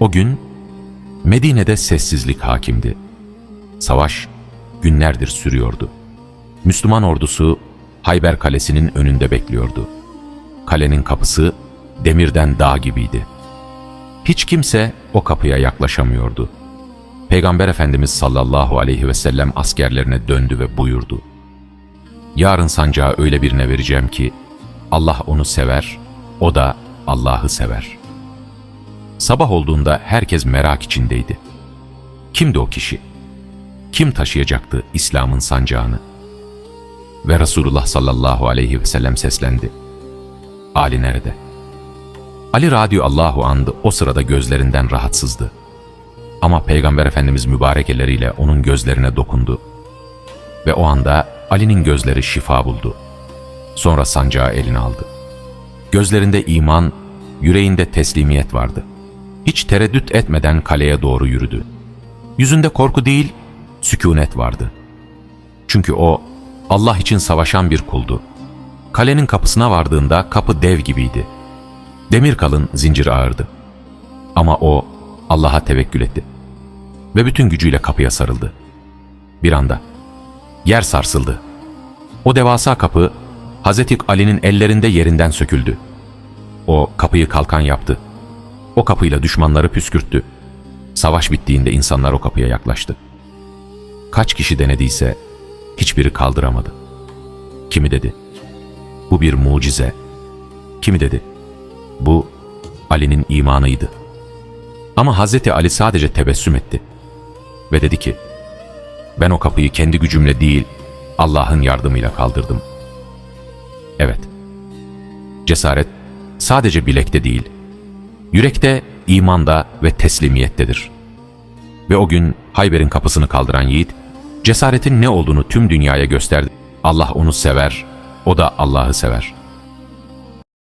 O gün Medine'de sessizlik hakimdi. Savaş günlerdir sürüyordu. Müslüman ordusu Hayber Kalesi'nin önünde bekliyordu. Kalenin kapısı demirden dağ gibiydi. Hiç kimse o kapıya yaklaşamıyordu. Peygamber Efendimiz sallallahu aleyhi ve sellem askerlerine döndü ve buyurdu. Yarın sancağı öyle birine vereceğim ki Allah onu sever, o da Allah'ı sever. Sabah olduğunda herkes merak içindeydi. Kimdi o kişi? Kim taşıyacaktı İslam'ın sancağını? Ve Resulullah sallallahu aleyhi ve sellem seslendi. Ali nerede? Ali radıyallahu andı o sırada gözlerinden rahatsızdı. Ama Peygamber Efendimiz mübarek elleriyle onun gözlerine dokundu. Ve o anda Ali'nin gözleri şifa buldu. Sonra sancağı eline aldı. Gözlerinde iman, yüreğinde teslimiyet vardı. Hiç tereddüt etmeden kaleye doğru yürüdü. Yüzünde korku değil, sükunet vardı. Çünkü o Allah için savaşan bir kuldu. Kalenin kapısına vardığında kapı dev gibiydi. Demir kalın, zincir ağırdı. Ama o Allah'a tevekkül etti. Ve bütün gücüyle kapıya sarıldı. Bir anda yer sarsıldı. O devasa kapı Hazreti Ali'nin ellerinde yerinden söküldü. O kapıyı kalkan yaptı. O kapıyla düşmanları püskürttü. Savaş bittiğinde insanlar o kapıya yaklaştı. Kaç kişi denediyse hiçbiri kaldıramadı. Kimi dedi, bu bir mucize. Kimi dedi, bu Ali'nin imanıydı. Ama Hazreti Ali sadece tebessüm etti. Ve dedi ki, ben o kapıyı kendi gücümle değil, Allah'ın yardımıyla kaldırdım. Evet, cesaret sadece bilekte değil, yürekte, imanda ve teslimiyettedir. Ve o gün Hayber'in kapısını kaldıran yiğit, cesaretin ne olduğunu tüm dünyaya gösterdi. Allah onu sever, o da Allah'ı sever.